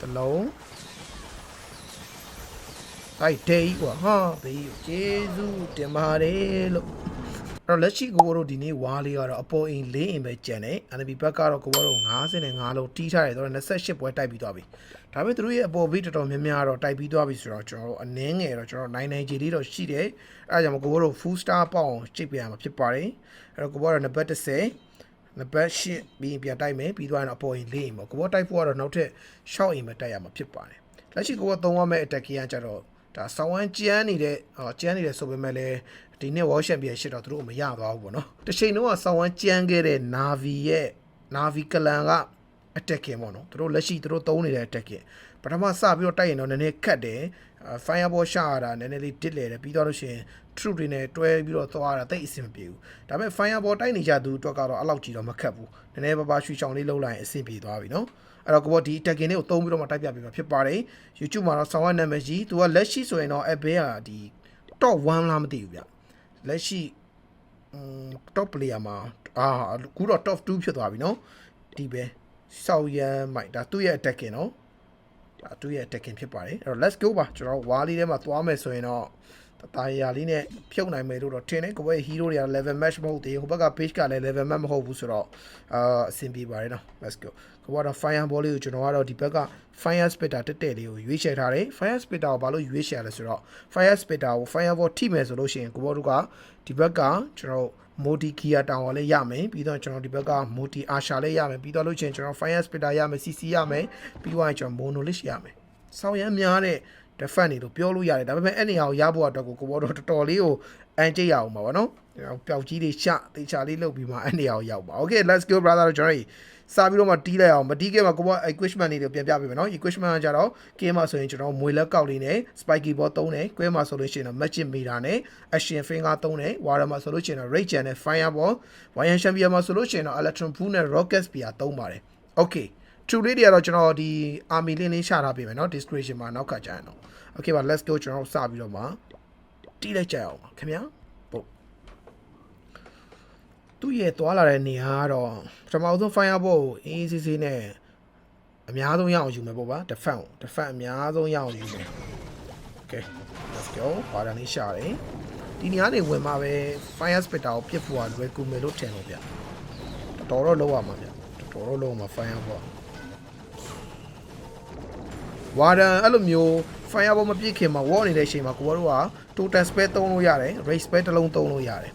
တလုံးတိုက်တေးကွာဟာဘေးကျေးဇူးတင်ပါတယ်လို့အဲ့တော့လက်ရှိကိုတို့ဒီနေ့ဝါလေးကတော့အပေါ်အိမ်၄အိမ်ပဲကျန်တယ် NB ဘက်ကတော့ကိုတို့55လုံးတီးထားတယ်ဆိုတော့28ပွဲတိုက်ပြီးသွားပြီဒါပေမဲ့သူတို့ရဲ့အပေါ်ဘေးတော်တော်များများတော့တိုက်ပြီးသွားပြီဆိုတော့ကျွန်တော်တို့အနည်းငယ်တော့ကျွန်တော်နိုင်နိုင်ခြေလေးတော့ရှိတယ်အဲ့ဒါကြောင့်ကိုတို့ full star ပေါအောင်ချိန်ပြရမှာဖြစ်ပါတယ်အဲ့တော့ကိုတို့နံပါတ်30 နံပါတ်8ပြီးရင်ပြန်တိုက်မယ်ပြီးသွားရင်တော့အပေါ်အိမ်၄အိမ်ပေါ့ကိုတို့တိုက်ဖို့ကတော့နောက်ထပ်6အိမ်ပဲတိုက်ရမှာဖြစ်ပါတယ်လက်ရှိကိုတို့သုံးရမယ့် attack ကကြတော့ဒါဆောင်းဝမ်းကျန်းနေတဲ့ဟောကျန်းနေတယ်ဆိုပေမဲ့လည်းဒီနေ့ World Champion ရှစ်တော့သူတို့မရသွားဘူးပေါ့နော်တစ်ချိန်လုံးကဆောင်းဝမ်းကျန်းခဲ့တဲ့ Navi ရဲ့ Navi ကလန်က attacking ပေါ့နော်သူတို့လက်ရှိသူတို့သုံးနေတဲ့ attacking ပထမစပြီးတော့တိုက်ရင်တော့နည်းနည်းခတ်တယ် fireball ရှာရတာနည်းနည်းလေးတစ်လေတယ်ပြီးတော့လို့ရှိရင် true တွေနဲ့တွဲပြီးတော့သွားတာတိတ်အဆင်မပြေဘူးဒါပေမဲ့ fireball တိုက်နေကြသူအတွက်ကတော့အဲ့လောက်ကြီးတော့မခတ်ဘူးနည်းနည်းပါးပါးရွှေချောင်လေးလှုပ်လိုက်ရင်အဆင်ပြေသွားပြီနော်အဲ့တော့ကိုဘောဒီ attacking လေးကိုသုံးပြီးတော့မှတိုက်ပြပေးမှာဖြစ်ပါတယ် YouTube မှာတော့ဆောင်းဝတ်နာမည်ကြီးသူကလက်ရှိဆိုရင်တော့အဘေးကဒီ top 1လားမသိဘူးဗျလက်ရှိ top player မှာအာအခုတော့ top 2ဖြစ်သွားပြီနော်ဒီပဲဆောက်ရမ်းမိုက်ဒါသူ့ရဲ့ attacking နော် ဒါသူ့ရဲ့ attacking ဖြစ်ပါတယ်အဲ့တော့ let's go ပါကျွန်တော်ဝါးလေးထဲမှာသွားမယ်ဆိုရင်တော့တတရာလေးနဲ့ဖြုတ်နိုင်မယ်လို့တော့ထင်တယ်ကိုယ့်ရဲ့ hero တွေက level match မဟုတ်သေးဘူးဟိုဘက်က page ကလည်း level match မဟုတ်ဘူးဆိုတော့အာအဆင်ပြေပါတယ်နော် let's go ကိုကတော့ fire ball လေးကိုကျွန်တော်ကတော့ဒီဘက်က fire spitter တက်တက်လေးကိုရွေးချယ်ထားတယ် fire spitter ကိုဘာလို့ရွေးချယ်ရလဲဆိုတော့ fire spitter ကို fire ball ထိမယ်ဆိုလို့ရှိရင်ကိုဘောတို့ကဒီဘက်ကကျွန်တော် modi gear တောင်လည်းရမယ်ပြီးတော့ကျွန်တော်ဒီဘက်က modi asha လည်းရမယ်ပြီးတော့လို့ချင်းကျွန်တော် fire spitter ရမယ် cc ရမယ်ပြီးတော့ကျွန်တော် monolith ရမယ်ဆောင်းရမ်းများတဲ့ defend နေလို့ပြောလို့ရတယ်ဒါပေမဲ့အဲ့နေရာကိုရဖို့အတွက်ကိုကိုဘောတော့တော်တော်လေးကိုအန်ကျရအောင်ပါဗောနော်ပျောက်ကြီးတွေရှတေချာလေးလုပ်ပြီးမှအဲ့နေရာကိုရောက်ပါ Okay let's go brother တို့ကျွန်တော် စာပြီးတော့မှတီးလိုက်အောင်မတီးခဲ့မှာကိုဘော equipment လေးတွေပြန်ပြပေးမယ်နော် equipment ကကြတော့ game မှာဆိုရင်ကျွန်တော်မွေလက်ကောက်လေးနဲ့ spiky ball သုံးတယ် quest မှာဆိုလို့ရှိရင်တော့ magic meter နဲ့ action finger သုံးတယ် water မှာဆိုလို့ရှိရင်တော့ rage နဲ့ fireball wire champion မှာဆိုလို့ရှိရင်တော့ electron pool နဲ့ rocket spear သုံးပါတယ် Okay true လေးတွေကတော့ကျွန်တော်ဒီ army လင်းလေးရှာထားပေးမယ်နော် description မှာနောက်ကကြာရင်တော့ Okay ပါ let's go ကျွန်တော်စပြီးတော့မှတီးလိုက်ကြအောင်ပါခင်ဗျာဟုတ် သူ့ရဲ့သွားလာတဲ့နေရာကတော့ပထမဆုံး fireball ကိုအေးစစ်စစ်နဲ့အများဆုံးရအောင်ယူမယ်ပေါ့ဗျာ defense ကို defense အများဆုံးရအောင်ယူမယ် Okay let's go ပါဒန်လေးရှာတယ်ဒီနေရာနေဝင်မှာပဲ fire spitter ကိုပြစ်ဖို့ကလွယ်ကူမယ်လို့ထင်လို့ဗျတော်တော်တော့လောက်ရမှာဗျတော်တော်တော့လောက်မှာ fire ပေါ့ဝါဒန်အဲ့လိုမျိုး fireball မပြစ်ခင်မှာ wall နေတဲ့အချိန်မှာကိုဘောတို့က total spell သုံးလို့ရတယ် race spell တစ်လုံးသုံးလို့ရတယ်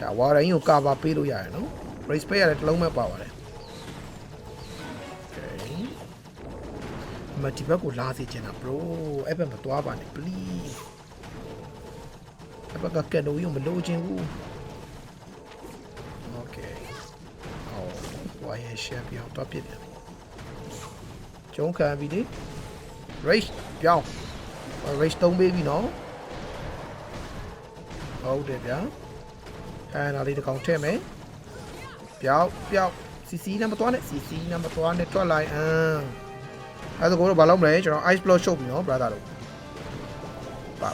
ဒါဝါဒန်ကြီးကို cover ပေးလို့ရတယ်နော် race spell ရတယ်တစ်လုံးပဲပါပါတယ် Okay မဒီဘက်ကိုလာစေချင်တာ bro အဲ့ဘက်မသွားပါနဲ့ please အဲ့ဘက်ကကက်နိုကြီးကိုမလိုချင်ဘူး Okay ဟောဝိုင်းရရှက်ပြောင်းတော့ပြစ်တယ်ကျုံးခံပြီလေ race ပြောင်း race 3ပေးပြီနော်ဟုတ်တယ်ဗျာ အဲနားလေးတစ်ကောင်ထည့်မယ်ပြောင်းပြောင်း CC နဲ့မသွားနဲ့ CC နဲ့မသွားနဲ့ထွက်လိုက်အမ်အဲ့ဒါကိုတော့ဘာလုပ်မလဲကျွန်တော် ice block ရှုပ်ပြီနော် brother တို့ပါ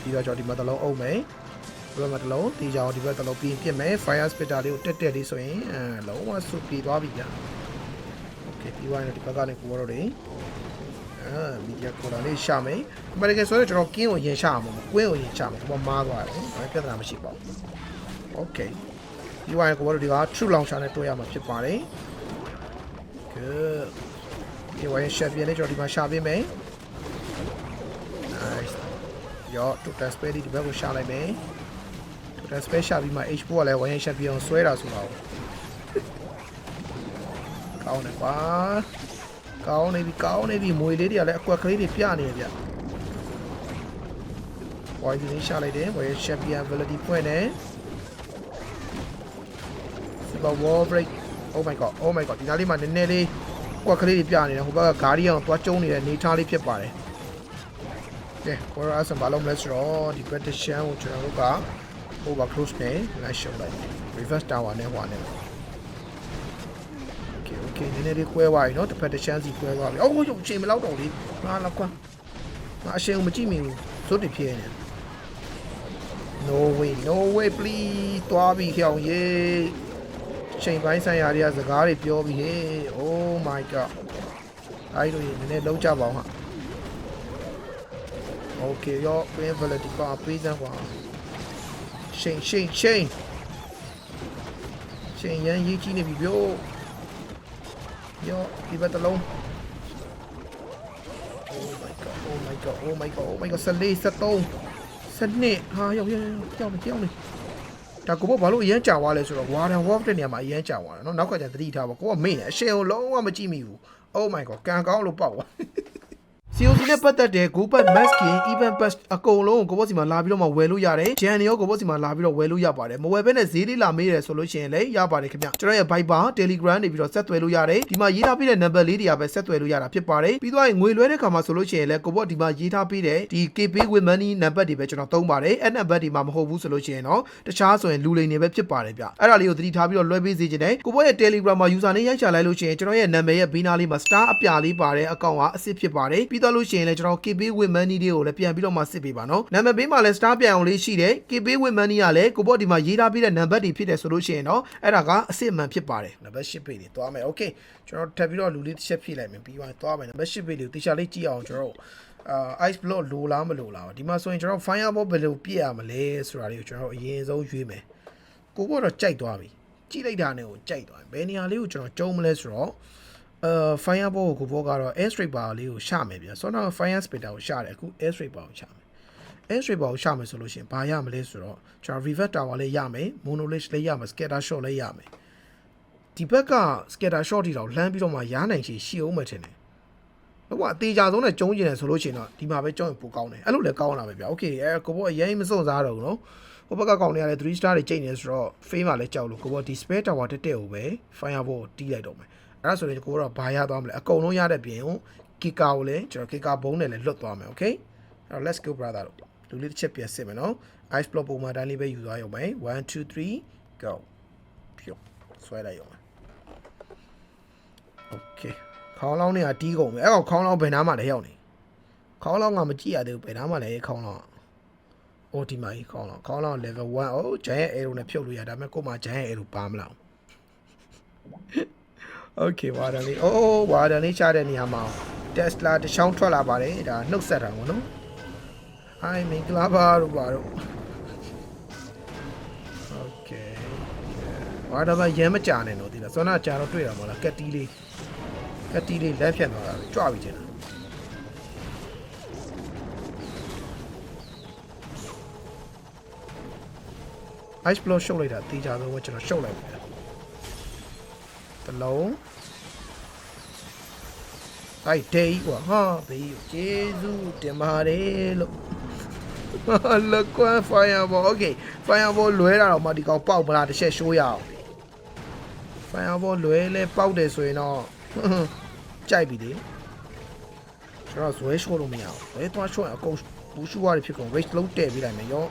ပြီးတော့ကျွန်တော်ဒီမှာတစ်လုံးအုပ်မယ်ဒီဘက်မှာတစ်လုံးဒီကြောင်ဒီဘက်တစ်လုံးပြီးရင်ပြစ်မယ် fire spitter လေးကိုတက်တက်လေးဆိုရင်အဲလုံးဝစုပ်ပြီးသွားပြီဗျာ okay ပြီးသွားရင်ဒီဘက်ကနေကိုဘောတော့တွေအာမီဒီယာကော်လာလေးရှာမယ်အမေရိကန်ဆိုတော့ကျွန်တော်ကင်းကိုရင်ရှာမှာမဟုတ်ကွင်းကိုရင်ရှာမှာဟိုမှာမားသွားတယ်ဘာပြဿနာမရှိပါဘူး okay ပြီးသွားရင်ကိုဘောတော့ဒီက true launcher နဲ့တွဲရမှာဖြစ်ပါတယ် good ဒီဝိုင်းရှာပြလေးကျွန်တော်ဒီမှာရှာပေးမယ် nice ရော total space ဒီဘက်ကိုရှာလိုက်မယ် total space ရှာပြီးမှ H4 ကလည်းဝိုင်းရှာပြအောင်ဆွဲတာဆိုတာကိုကောင်းတယ်ကွာကောင်းနေပြီကောင်းနေပြီမွေလေးတွေကလည်းအကွက်ကလေးတွေပြနေရဗျဝိုင်းဒီလေးရှာလိုက်တယ်ဝိုင်း champion ability ဖွင့်တယ် super wall break oh my god oh my god ဒီနားလေးမှာနည်းနည်းလေးကွက်ကလေးတွေပြနေတယ်ဟိုဘက်ကဂါရီအောင်သွားကျုံနေတဲ့နေထားလေးဖြစ်ပါတယ်ကဲကိုရာအဆန်ဘာလုံးလဲဆိုတော့ဒီ petition ကိုကျွန်တော်တို့က over close နဲ့လိုက်ရှုပ်လိုက် reverse tower နဲ့ဟိုနဲ့ okay okay နည်းနည်းလေးခွဲသွားပြီเนาะတစ်ဖက်တစ်ချမ်းစီခွဲသွားပြီအော်ဟုတ်ချိန်မလောက်တော့လေငါလောက်ကွာငါအရှင်ကိုမကြည့်မိဘူးစိုးတဖြစ်နေ no way no way please သွားပြီခေါင်ရေး ချိန်ပိုင်းဆိုင်ရာတွေကစကားတွေပြောပြီးဟေး Oh my god အဲ့လိုရေနည်းနည်းလုံးကြပါအောင်ဟာ Okay ရော Queen Valenti ပါပေးစမ်းကွာချိန်ချိန်ချိန်ချိန်ရန်ရေးကြည့်နေပြီဗျို့ရောဒီဘက်တလုံး Oh my god Oh my god Oh my god Oh my god ၁၄၁၃၁၂ဟာရောက်ရောက်ရောက်ရောက်နေရောက်နေ ဒါကိုဘဘာလို့အရန်ကြာသွားလဲဆိုတော့ Warden Wolf တဲ့နေရာမှာအရန်ကြာသွားတယ်เนาะနောက်ကကျသတိထားပါကိုကမေ့နေအရှင်ကိုလုံးဝမကြည့်မိဘူး Oh my god ကံကောင်းလို့ပေါက်သွား COC နဲ့ပတ်သက်တဲ့ Google Masking Event Pass အကုန်လုံးကိုကိုဘောစီမှာလာပြီးတော့မှဝယ်လို့ရတယ်။ Jan ရောကိုဘောစီမှာလာပြီးတော့ဝယ်လို့ရပါတယ်။မဝယ်ဘဲနဲ့ဈေးလေးလာမေးတယ်ဆိုလို့ရှိရင်လည်းရပါတယ်ခင်ဗျ။ကျွန်တော်ရဲ့ Viber Telegram နေပြီးတော့ဆက်သွယ်လို့ရတယ်။ဒီမှာရေးထားပေးတဲ့ number လေးတွေကပဲဆက်သွယ်လို့ရတာဖြစ်ပါတယ်။ပြီးတော့ငွေလွှဲတဲ့ခါမှာဆိုလို့ရှိရင်လည်းကိုဘောဒီမှာရေးထားပေးတဲ့ဒီ KB with money number တွေပဲကျွန်တော်သုံးပါတယ်။အဲ့ number တွေမှာမဟုတ်ဘူးဆိုလို့ရှိရင်တော့တခြားဆိုရင်လူလိမ်တွေပဲဖြစ်ပါတယ်ဗျ။အဲ့ဒါလေးကိုသတိထားပြီးတော့လွှဲပေးစေချင်တယ်။ကိုဘောရဲ့ Telegram မှာ user နဲ့ရိုက်ချလိုက်လို့ရှိရင်ကျွန်တော်ရဲ့ number ရဲ့ဘေးနားလေးမှာ star အပြာလေးပါတဲ့အကောင့်ကအစ်စ်ဖြစ်ပါတယ်။ပြီးတော့လို့ရှိရင်လည်းကျွန်တော် KB with money တွေကိုလည်းပြန်ပြီးတော့မှစစ်ပေးပါနော်။နာမည်ဘေးမှာလည်း star ပြန်အောင်လေးရှိတယ်။ KB with money ကလည်းကိုဘောဒီမှာရေးထားပေးတဲ့ number တွေဖြစ်တယ်ဆိုလို့ရှိရင်တော့အဲ့ဒါကအစ်စ်မှန်ဖြစ်ပါတယ်။ number 8 page တွေသွားမယ်။ Okay ကျွန်တော်ထပ်ပြီးတော့လူလေးတစ်ချက်ဖြည့်လိုက်မယ်ပြီးသွားသွားမယ် number 8 page တွေကိုတေချာလေးကြည့်အောင်ကျွန်တော်တို့အာ ice block လိုလားမလိုလားဒီမှာဆိုရင်ကျွန်တော် fireball ဘယ်လိုပြည့်ရမလဲဆိုတာလေးကိုကျွန်တော်အရင်ဆုံးရွေးမယ်ကိုကတော့ကြိုက်သွားပြီကြည့်လိုက်တာနဲ့ကိုကြိုက်သွားပြီဘယ်နေရာလေးကိုကျွန်တော်ကျုံးမလဲဆိုတော့ အာ fireball ကိုကိုဘောကတော့ air strike bar လေးကိုရှာမယ်ဗျဆိုတော့ fire spitter ကိုရှာတယ်အခု air strike bar ကိုရှာမယ် air strike bar ကိုရှာမယ်ဆိုလို့ရှိရင်ဘာရမလဲဆိုတော့ကျွန်တော် reverse tower လေးရမယ် monolith လေးရမယ် scatter shot လေးရမယ်ဒီဘက်က scatter shot တီတော့လမ်းပြီးတော့မှရားနိုင်ချေရှိအောင်မယ်ထင်တယ်ဟိုကအသေးကြဆုံးနဲ့ကျုံးကျင်တယ်ဆိုလို့ရှိရင်တော့ဒီမှာပဲကျုံးရင်ပိုကောင်းတယ်အဲ့လိုလည်းကောင်းလာပဲဗျာ okay အဲကိုဘောအရင်မစွန့်စားတော့ဘူးနော်ဟိုဘက်ကကောင်းနေရတယ်3 star တွေချိန်နေဆိုတော့ fame မှာလည်းကြောက်လို့ကိုဘောဒီ spare tower တက်တက်ကိုပဲ fireball ကိုတီးလိုက်တော့မယ် အဲ့ဒါဆိုရင်ကိုတော့ဘာရသွားမလဲအကုန်လုံးရတဲ့ပြင်ကို kika ကိုလည်းကျွန်တော် kika ဘုံနဲ့လည်းလွတ်သွားမယ် okay အဲ့တော့ let's go brother တို့လူလေးတစ်ချက်ပြန်စစ်မယ်နော် ice block ပုံမှန်တိုင်းလေးပဲယူသွားရုံပဲ1 2 3 go ဖြုတ်ဆွဲလိုက်ရုံပဲ okay ခေါင်းလောင်းနေကတီးကုန်ပြီအဲ့ကောင်ခေါင်းလောင်းဘယ်နားမှလဲရောက်နေခေါင်းလောင်းကမကြည့်ရသေးဘူးဘယ်နားမှလဲခေါင်းလောင်းအိုဒီမာကြီးခေါင်းလောင်းခေါင်းလောင်း level 1အိုး giant arrow နဲ့ဖြုတ်လို့ရဒါပေမဲ့ကို့မှာ giant arrow ပါမလား okay ဝါဒန်လေးအိုးဝါဒန်လေးချတဲ့နေရာမှာ Tesla တစ်ချောင်းထွက်လာပါတယ်ဒါနှုတ်ဆက်တာပေါ့နော် Hi မင်္ဂလာပါတို့ပါတို့ Okay ဝါဒဘာရမ်းမကြနဲ့တော့ဒီလားစောနာကြာတော့တွေ့တာမဟုတ်လားကက်တီးလေးကက်တီးလေးလက်ဖြတ်သွားတာပဲကြွပြီချင်းလား ice block ရှုပ်လိုက်တာတေးကြတော့ကျွန်တော်ရှုပ်လိုက်ပြီတ လုံးအိုက်ဒေးကွာဟာဘေးကျေးဇူးတင်ပါတယ်လို့လကွန် fireball okay fireball လွဲတာတော့မှဒီကောင်ပေါက်မလားတစ်ချက်ရှိုးရအောင် fireball လွဲလဲပေါက်တယ်ဆိုရင်တော့ကြိုက်ပြီလေကျွန်တော်ဇွဲရှိုးလို့မရဘူးဘယ်သွားရှိုးရင်အကုန်ဘူးရှိုးရတယ်ဖြစ်ကုန် race လုံးတဲ့ပြီးလိုက်မယ်ရော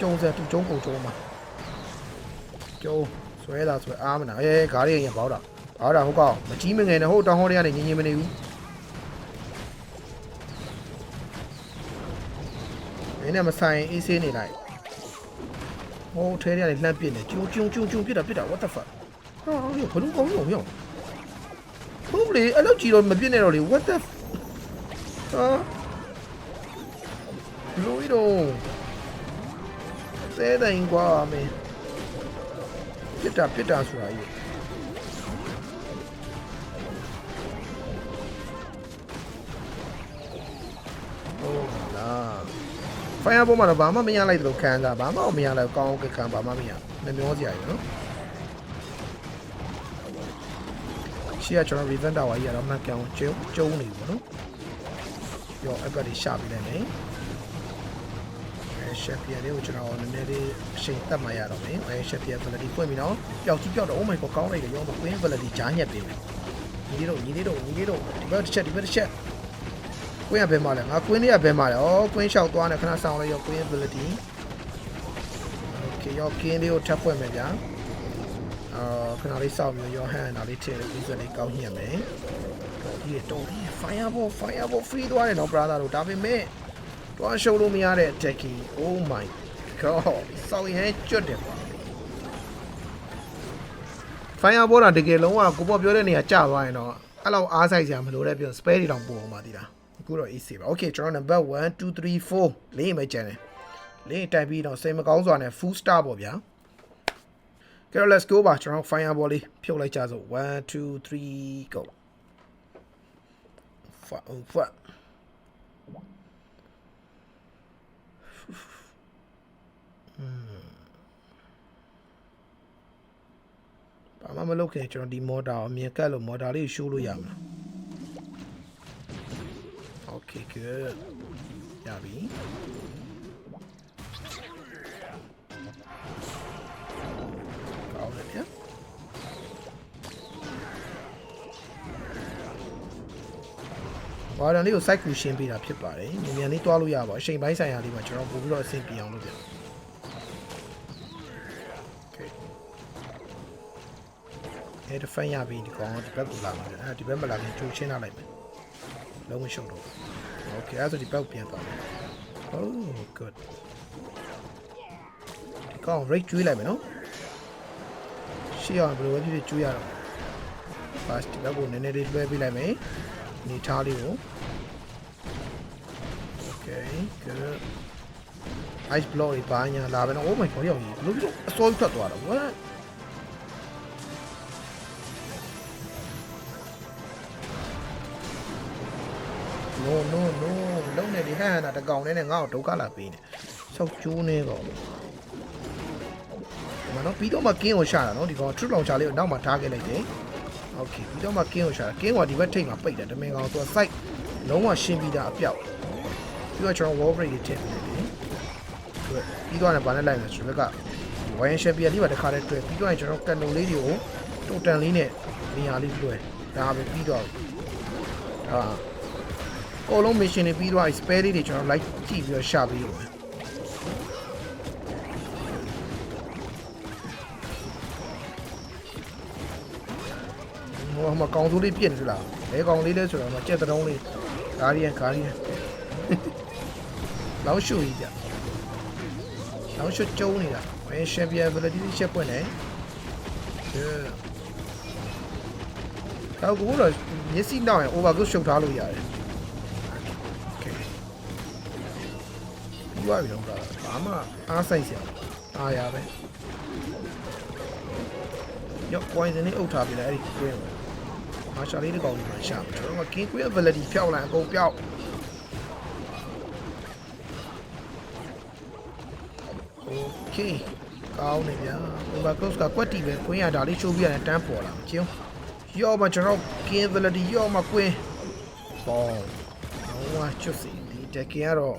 ကျုံစက်သူကျုံပုံကျုံမှာကျုံ ဆွဲတာဆွဲအားမနာအေးဂါးရီရင်ပေါက်တာပေါက်တာဟုတ်ကောက်မကြီးမငယ်နဲ့ဟိုတောင်ဟောတွေကနေငင်းငင်းမနေဘူးမင်းနဲ့မဆိုင်အေးဆေးနေလိုက်ဟိုထဲထဲကနေလှမ်းပစ်နေကျုံကျုံကျုံကျုံပစ်တာပစ်တာ what the fuck ဟာဟိုဘလူးကောင်းရောရောဟုတ်လေအဲ့လောက်ကြီးတော့မပစ်နဲ့တော့လေ what the ဟာဘလူးတော့သဲတိုင်ကွာမင်းပြ စ်တာပြစ်တာဆိုတာကြီးဟုတ်လား fire ပေါ်မှာတော့ဘာမှမရလိုက်တယ်လို့ခံစားဘာမှမရလိုက်ကောင်းကခံဘာမှမရနှမျောစရာကြီးနော်ရှေ့ကကျွန်တော် revent tower ကြီးကတော့မှတ်ပြောင်းကျုံကျုံနေပြီပေါ့နော်ပြောအဲ့ဘက်လေးရှာပြီးလိုက်မယ် ရှက်ပြဲလေးကိုကျွန်တော်နည်းနည်းလေးအချိန်တက်မှရတော့မယ်အဲရှက်ပြဲ quality ဖွင့်ပြီးတော့ပျောက်ကြီးပျောက်တော့ oh my god ကောင်းလိုက်တယ်ရောမ queen quality ဂျားညက်ပေးမယ်ညီလေးတို့ညီလေးတို့ညီလေးတို့ဒီဘက်တစ်ချက်ဒီဘက်တစ်ချက် queen ကဘယ်မှာလဲငါ queen လေးကဘယ်မှာလဲဩ queen လျှောက်သွားနေခဏဆောင်လိုက်ရော queen ability okay ရော king လေးကိုထပ်ဖွင့်မယ်ဗျာအာခဏလေးစောင့်ပြီးရော hand နာလေးထည့်ပြီးစက်လေးကောင်းညက်မယ်တော်ဒီတော်ဒီ fireball fireball free သွားတယ်နော် brother တို့ဒါပေမဲ့ တွားရှုံးလို့မရတဲ့ Jackie oh my god စောင်းရဲကျွတ်တယ်ကွာ Fire ဘောတာတကယ်လုံးဝကိုပေါ်ပြောတဲ့နေရာကျသွားရင်တော့အဲ့လောက်အားဆိုင်စရာမလိုတဲ့ပြော spare တွေတောင်ပို့အောင်ပါဒီလားအခုတော့ easy ပါ okay ကျွန်တော် number 1 2 3 4လေးပဲကျန်တယ်လေးတိုက်ပြီးတော့စိတ်မကောင်းစွာနဲ့ full star ပေါ့ဗျာကဲတော့ let's go ပါကျွန်တော် fireball လေးဖြုတ်လိုက်ကြစို့1 2 3 go ဖတ်ဖတ် ဘာမှမလုပ်ခင်ကျွန်တော်ဒီမော်တာကိုအမြင်ကတ်လို့မော်တာလေးကိုရှိုးလို့ရမှာ Okay good ရပြီကောင်းတယ်ဗျာ ဘာတန်လေးကို site ကူရှင်းပေးတာဖြစ်ပါတယ်။မြန်မြန်လေးတွားလို့ရပါအချိန်ပိုင်းဆိုင်ရာလေးမှာကျွန်တော်ပို့ပြီးတော့အဆင်ပြေအောင်လုပ်ပြ။ Okay အဲ့ဒါဖန်ရပြီဒီကောင်ဒီဘက်ကိုလာမှာဗျအဲ့ဒီဘက်မလာခင်ကြိုချင်းထားလိုက်မယ်လုံးဝရှုပ်တော့ဘူး Okay အဲ့ဒါဆိုဒီဘက်ကိုပြန်သွားမယ် Oh good ဒီကောင် rate ကျွေးလိုက်မယ်နော်ရှေ့အောင်ဘယ်လိုပဲဖြစ်ဖြစ်ကျွေးရတော့ fast ဒီဘက်ကိုနည်းနည်းလေးလွှဲပေးလိုက်မယ် နေထားလေးကို Okay good ice block တွေပါညာလာပဲနော် Oh my god ရောက်ကြီးဘယ်လိုဖြစ်လို့အစောကြီးထွက်သွားတာ what no no no လုံးနေဒီဟန်ဟန်တာတကောင်နဲ့ငါ့ကိုဒုက္ခလာပေးနေဆောက်ကျိုးနေတော့မနော်ပြီးတော့မှကင်းကိုရှာတာနော်ဒီကောင် true launcher လေးကိုနောက်မှထားခဲ့လိုက်တယ် okay ပြီးတော့မှကင်းကိုရှာတာကင်းကဒီဘက်ထိပ်မှာပိတ်တယ်တမင်ကောင်သူက site လုံးဝရှင်းပြီးသားအပြောက်ပြီးတော့ကျွန်တော် wall break တွေထည့်နေတယ်ပြီးတော့လည်းဗာနဲ့လိုက်မယ်ဆိုတော့ကဝိုင်းရှက်ပြလေးပါတခါတည်းတွေ့ပြီးတော့ကျွန်တော်ကန်တုံလေးတွေကိုတိုတန်လေးနဲ့နေရာလေးလွှဲဒါပဲပြီးတော့ဒါအကုန်လုံး mission တွေပြီးတော့ spare လေးတွေကျွန်တော် like ကြည့်ပြီးတော့ရှာပြီးတော့ ဟိုမှာကောင်စိုးလေးပြည့်နေသလားဘဲကောင်လေးလဲဆိုတော့မကြက်တုံးလေးဂါရီယန်ဂါရီယန်လောင်းရှူကြီးကြလောင်းရှူကျုံးနေတာဘယ် champion ability ချက်ပွင့်နေတော့ကိုတော့မျက်စိနောက်ရင် overcook ရှုပ်ထားလို့ရတယ်ပြီးသွားပြီတော့ကဘာမှအားဆိုင်စရာအားရပဲရော poison လေးအုပ်ထားပြီလေအဲ့ဒီ queen မာရှာလေးတစ်ကောင်ဒီမှာရှာမယ်ကျွန်တော်က king queen ability ဖျောက်လိုက်အကုန်ပျောက် Okay ကောင်းနေဗျာ overcook ကကွက်တီပဲ queen ရဒါလေးရှိုးပြရတယ်တန်းပေါ်လာကျင်းရော့မှာကျွန်တော် king ability ရော့မှာ queen ဘောဟောချွတ်စီဒီတက်ကင်ကတော့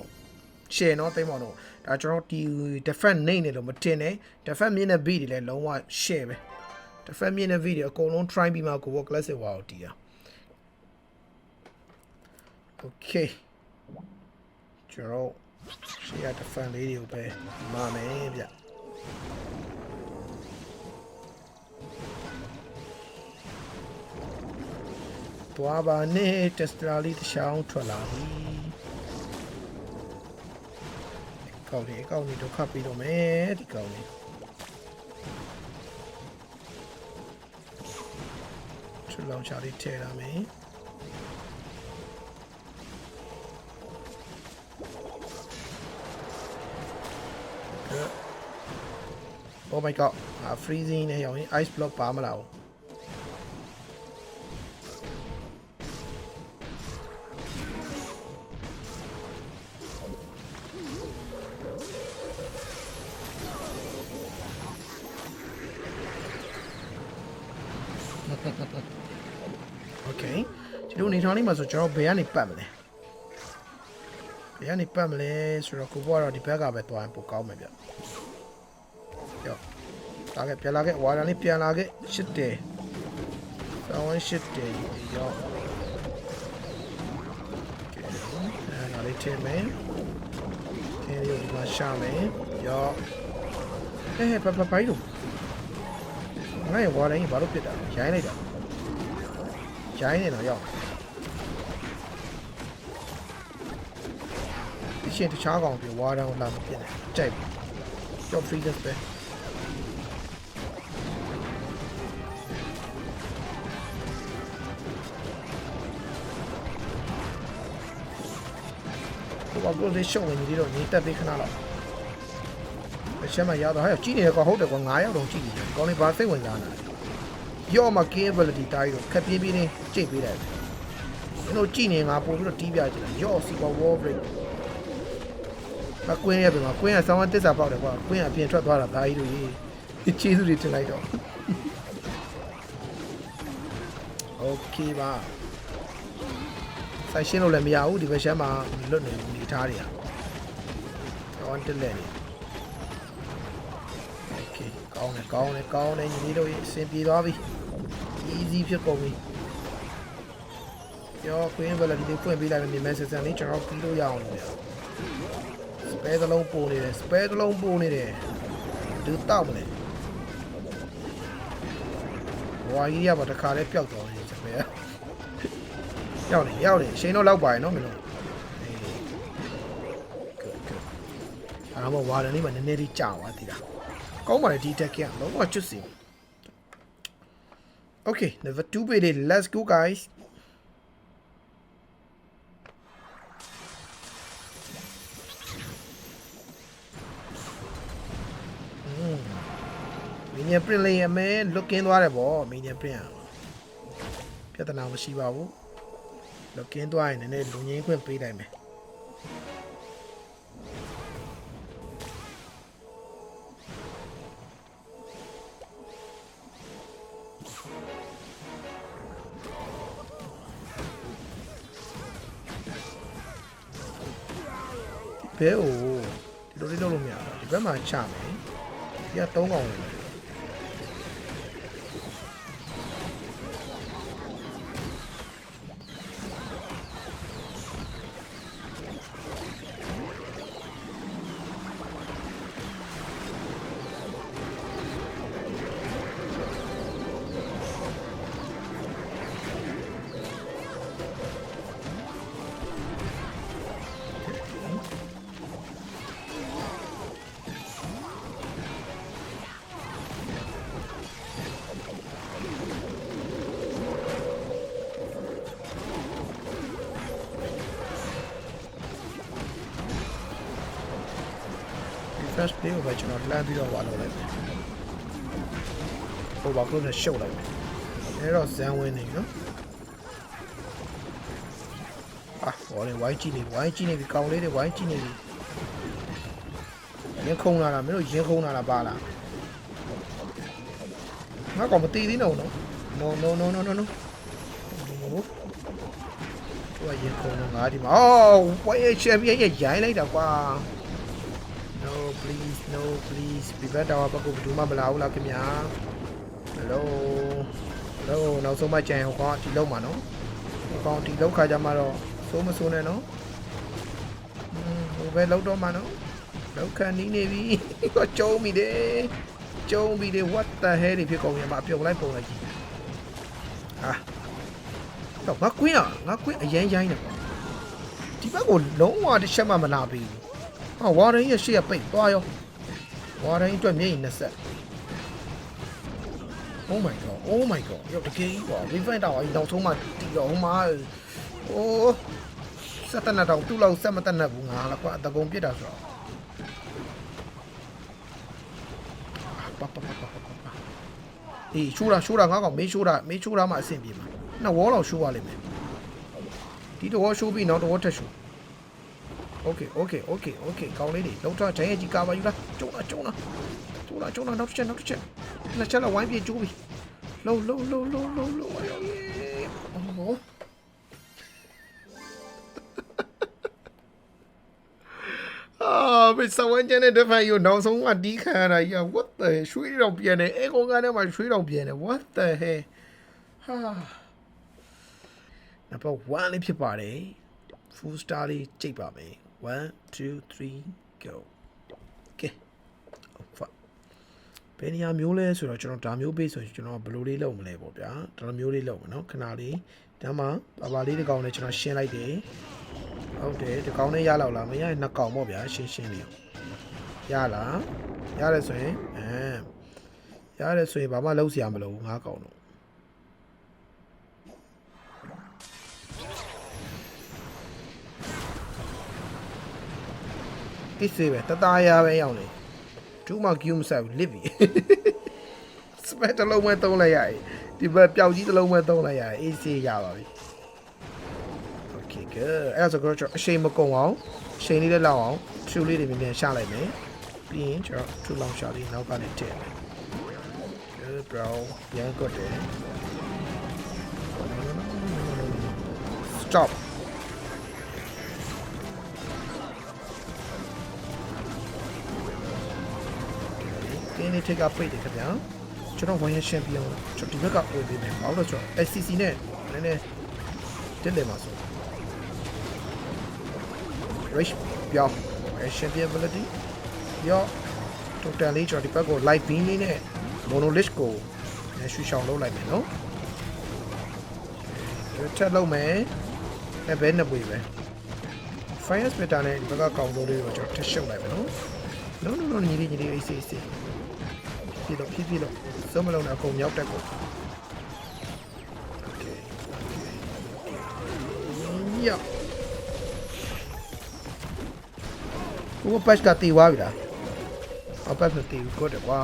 share เนาะတိတ်မောင်တော့ဒါကျွန်တော်ဒီ defend နေနေလို့မတင်နဲ့ defend မြင့်တဲ့ beat တွေလည်းလုံးဝ share ပဲ defend မြင့်တဲ့ video အကုန်လုံး try ပြီးမှကို classic ဝါကိုတီးရ okay ကျွန်တော် share defend လေးတွေကိုပဲမာမယ်ဗျသွားပါနဲ့ tester လေးတစ်ချောင်းထွက်လာပြီကောက်နေကောက်နေဒုက္ခပြီးတော့မယ်ဒီကောက်နေ ချူလောင်ချာလေးထည့်ရမယ် Good. Oh my god အာ freezing နဲ့ရောင်ရင် ice block ပါမလားဘူး နေထောင်လေးမှာဆိုကျွန်တော်ဘယ်ကနေပတ်မလဲဘယ်ကနေပတ်မလဲဆိုတော့ကိုဘောကတော့ဒီဘက်ကပဲသွားရင်ပိုကောင်းမယ်ဗျရောလာခဲ့ပြန်လာခဲ့ဝါရန်လေးပြန်လာခဲ့ရှစ်တယ်ဆောင်းရှစ်တယ်ရောအဲဒါလေးထည့်မယ်ထည့်ရဒီမှာရှာမယ်ရောဟဲ့ဟဲ့ပပပိုင်လို့ငါ့ရဲ့ဝါရန်ကြီးဘာလို့ပြစ်တာရိုင်းလိုက်တာရိုင်းနေတော့ရောက် ရှင်တခြားကောင်တွေဝါဒန်ကိုလာမပြစ်နိုင်ကြိုက်ပြီကြောက် freelance ပဲဘာလို့လဲရှုံနေကြီးတော့နေတက်သေးခဏတော့အချက်မှရတော့ဟဲ့ကြည့်နေတယ်ကွာဟုတ်တယ်ကွာ9ရောက်တော့ကြည့်နေတယ်ကောင်းလေးဘာစိတ်ဝင်စားနေလဲရော့မှာ capability တိုင်းတော့ခက်ပြေးပြေးလေးကြိတ်ပေးလိုက်တယ်ကျွန်တော်ကြည့်နေငါပို့ပြီးတော့တီးပြကြည့်တယ်ရော့စီပါ wall break မကွင်းရပြီမှာကွင်းကဆောင်းဝတစ္ဆာပေါက်တယ်ကွာကွင်းကအပြင်ထွက်သွားတာဒါကြီးတို့ကြီးချေးစုတွေတင်လိုက်တော့ โอเคပါဆိုင်ရှင်းလို့လည်းမရဘူးဒီဘက်ရှမ်းမှာလွတ်နေနေထားတယ်။အော်တက်လက်နေ။ Okay ကောင်းတယ်ကောင်းတယ်ကောင်းတယ်ညီလေးတို့အဆင်ပြေသွားပြီ။ easy ဖြစ်ကုန်ပြီ။ကျော် Queen Valley ဒီဖွင့်ပေးလိုက်မယ်မြန်မာဆက်ဆန်လေးကျွန်တော်ပြီးလို့ရအောင်လို့။ spare တစ်လုံးပို့နေတယ် spare တစ်လုံးပို့နေတယ်။ဒီတောက်မလဲ။ဝါကြီးရပါတခါလဲပျောက်သွားတယ် spare ။ရောက်နေရောက်နေရှင်တော့လောက်ပါရဲ့နော်မင်းတို့အေး good good အဲ့တော့ဝါရန်လေးမှာနည်းနည်းလေးကြာသွားသေးတာကောင်းပါလေဒီတက်ကရလုံးဝကျွတ်စီ Okay number 2 baby let's go guys မင်းည print လေးရမယ် look in သွားတယ်ဗောမင်းည print อ่ะပြဿနာမရှိပါဘူး look in သွားရင်လည်းလူငင်းခွင့်ပေးလိုက်မယ်ဘဲအိုဒီလိုလေးလုပ်လို့မရဘူးဒီဘက်မှာချမယ်ဒီက၃កောင်ဝ င်တယ် refresh လေးကိုပဲကျွန်တော်လှမ်းပြီးတော့ဝါလုပ်လိုက်မယ်ဟိုဘာလို့လဲရှုပ်လိုက်မယ်အဲတော့ဇန်ဝင်နေနော်အာဟောလေဝိုင်းကြည့်နေဝိုင်းကြည့်နေပြီကောင်းလေးတွေဝိုင်းကြည့်နေပြီရင်ခုံလာတာမင်းတို့ရင်ခုံလာတာပါလားငါကောင်မတီးသေးတော့နော် no no no no no no သူကရင်ခုံတော့ငါဒီမှာအော်ဝိုင်းရဲ့ champion ရဲ့ရိုင်းလိုက်တာကွာ no please no please ဒီဘက်တော့ဘက်ကိုဘယ်သူမှမလာဘူးလားခင်ဗျာ hello hello နောက်ဆုံးမှကြံဟောကောင်ဒီလောက်မှာနော်ဟောကောင်ဒီလောက်ခါကြမှာတော့စိုးမစိုးနဲ့နော်ဟိုဘက်လောက်တော့မှာနော်လောက်ခါနီးနေပြီဟောကျုံးပြီတယ်ကျုံးပြီတယ် what the hell တွေဖြစ်ကုန်ပြန်ပါအပြုတ်လိုက်ပုံလိုက်ကြည့်ဟာတော့ငါကွင်းอ่ะငါကွင်းအရန်ရိုင်းနေပေါ့ဒီဘက်ကိုလုံးဝတစ်ချက်မှမလာပြီဘူး ဟာဝါရင်းရဲ့ရှေ့ကပိတ်သွားရောဝါရင်းအတွက်မျက်ရည်နှစ်ဆက် Oh my god Oh my god ရောက်တကယ်ကြီးကွာ Refine Tower ကြီးနောက်ဆုံးမှတီးတော့ဟိုမှာအိုးစက်တနတောင်သူ့လောက်စက်မတနဘူးငါလားကွာအတကုံပြစ်တာဆိုတော့ပပပပပပအေးရှိုးတာရှိုးတာငါကောင်မေးရှိုးတာမေးရှိုးတာမှအဆင်ပြေမှာနှစ်ဝေါလောက်ရှိုးရလိမ့်မယ်ဒီတော့ရှိုးပြီးနောက်တော့ထက်ရှိုး Okay okay okay okay ကောင်းလေးတွေလောက်တော့ဂျိုင်းရဲ့ကြီးကာပါယူလားကျုံလားကျုံလားကျုံလားကျုံလားနောက်တစ်ချက်နောက်တစ်ချက်နှစ်ချက်လောက်ဝိုင်းပြေကျိုးပြီလှုပ်လှုပ်လှုပ်လှုပ်လှုပ်လှုပ်အယောအော်အာဘယ်စဝမ်းကျန်တဲ့တစ်ဖက်ယူနောက်ဆုံးကတီးခံရတာကြီး what the ရွှေတောင်ပြန်နေအဲကောင်ကလည်းမှရွှေတောင်ပြန်နေ what the hell ဟာနံပါတ်1လေးဖြစ်ပါတယ် full star လေးကြိတ်ပါမယ် 1 2 3 go okay oh fuck ဘယ်နေရာမျိုးလဲဆိုတော့ကျွန်တော်ဒါမျိုးပေးဆိုရင်ကျွန်တော်ဘယ်လိုလေးလုပ်မလဲပေါ့ဗျာဒါမျိုးလေးလုပ်မယ်နော်ခဏလေးဒါမှပါပါလေးတစ်ကောင်နဲ့ကျွန်တော်ရှင်းလိုက်တယ်ဟုတ်တယ်ဒီကောင်နဲ့ရလောက်လားမရရင်နှစ်ကောင်ပေါ့ဗျာရှင်းရှင်းလေးရလားရတယ်ဆိုရင်အဲရတယ်ဆိုရင်ဘာမှလုပ်စရာမလိုဘူးငါးကောင်တော့ အေးစေးပဲတသားရပဲရောက်နေဒူးမကျူးမဆက်ဘူးလစ်ပြီစပက်တစ်လုံးပဲသုံးလိုက်ရည်ဒီဘက်ပျောက်ကြီးတစ်လုံးပဲသုံးလိုက်ရည်အေးစေးရပါပြီ Okay good အဲ့ဒါဆိုတော့ကျွန်တော်အရှိန်မကုန်အောင်အရှိန်လေးလည်းလောက်အောင်ထူလေးတွေမြန်မြန်ရှာလိုက်မယ်ပြီးရင်ကျွန်တော်ထူလောင်ရှာလေးနောက်ကနေထည့်မယ် good bro ရန်ကော့တယ် stop ကင်းလေးထိတ်ကပိတ်တယ်ခင်ဗျာကျွန်တော်ဝိုင်းရရှင်ပြီးအောင်ကျွန်တော်ဒီဘက်ကဝင်ပေးမယ်ဘာလို့လဲဆိုတော့ SCC နဲ့နည်းနည်းတက်တယ်မှာဆို Rich ပြောင်း Champion Ability ရော total လေးကျွန်တော်ဒီဘက်ကို light beam လေးနဲ့ monolith ကိုလည်းရှူရှောင်လုပ်လိုက်မယ်နော်ဒီထက်လုပ်မယ်အဲဘဲနှစ်ပွေပဲ fire splitter နဲ့ဒီဘက်ကကောင်စိုးလေးကိုကျွန်တော်ထက်ရှုပ်လိုက်မယ်နော် no no no ညီလေးညီလေးအေးစေးအေး စေးဖြည့်တော့ဖြည့်ဖြည့်တော့စုံမလုံးနဲ့အကုန်မြောက်တက်ကို okay okay ယောကိုကပတ်ကတီဝါပြီလားအပတ်ကတီကိုတယ်ကွာ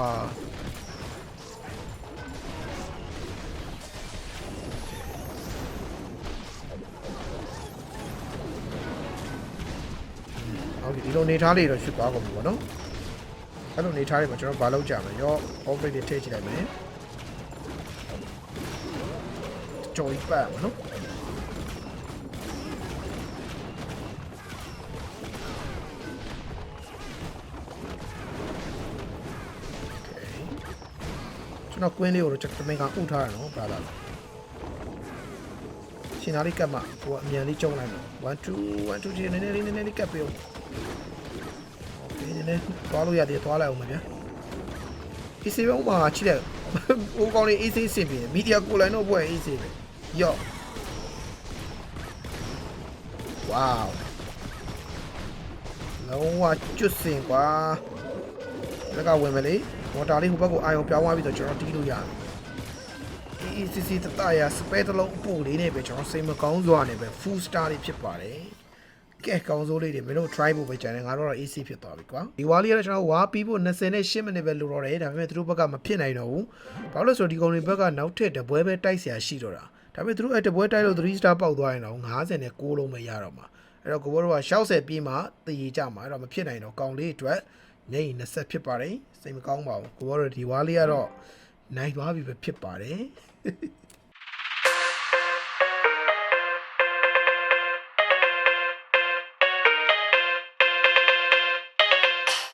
ဟုတ်ပြီဒီလိုနေထားလေးတော့ဖြစ်သွားကုန်ပြီပေါ့နော် အဲ့လိုနေထားလေးမှာကျွန်တော်ဘာလုပ်ကြမလဲရော operate တွေထည့်ကြည့်လိုက်မယ်ကြော်ကြီးပတ်မှာနော်ကျွန်တော်ကွင်းလေးကိုတော့ကျွန်တော်တမင်ကဥထားရနော်ဘာသာရှင်နာလေးကတ်မှကိုကအမြန်လေးကျုံလိုက်မယ်1 2 1 2 3နည်းနည်းလေးနည်းနည်းလေးကတ်ပေးအောင် င်းနေသွားလို့ရသေးတယ်သွားလိုက်အောင်မဗျာ AC ပဲဥမာချိတဲ့ဟိုကောင်လေး AC စင်ပြီမီဒီယာကိုလိုင်းတော့ဘွဲ AC ပဲယော့ wow လုံးဝကျွတ်စင်ကွာလက်ကဝင်မလေးမော်တာလေးဟိုဘက်ကိုအာရုံပြောင်းသွားပြီဆိုကျွန်တော်တီးလို့ရတယ် ECC တတရစပယ်တလုံးအပူလေးနဲ့ပဲကျွန်တော်စိတ်မကောင်းစွာနဲ့ပဲ full star လေးဖြစ်ပါတယ် ကဲကောင်းစိုးလေးတွေမင်းတို့ try ဖို့ပဲကြံတယ်ငါတို့တော့ AC ဖြစ်သွားပြီကွာ။ဒီဝါလေးကတော့ကျွန်တော်ဝါပြီးဖို့28မိနစ်ပဲလိုတော့တယ်ဒါပေမဲ့သူတို့ဘက်ကမဖြစ်နိုင်တော့ဘူး။ဘာလို့လဲဆိုတော့ဒီကောင်တွေဘက်ကနောက်ထပ်တပွဲပဲတိုက်เสียရှိတော့တာ။ဒါပေမဲ့သူတို့အဲ့တပွဲတိုက်လို့3 star ပေါက်သွားရင်တော့90နဲ့6လုံးပဲရတော့မှာ။အဲ့တော့ကိုဘောတို့က60ပြေးမှတည်ကြမှာအဲ့တော့မဖြစ်နိုင်တော့ကောင်လေးအတွက် ညရင်20ဖြစ်ပါတယ်စိတ်မကောင်းပါဘူးကိုဘောတို့ဒီဝါလေးကတော့နိုင်သွားပြီပဲဖြစ်ပါတယ်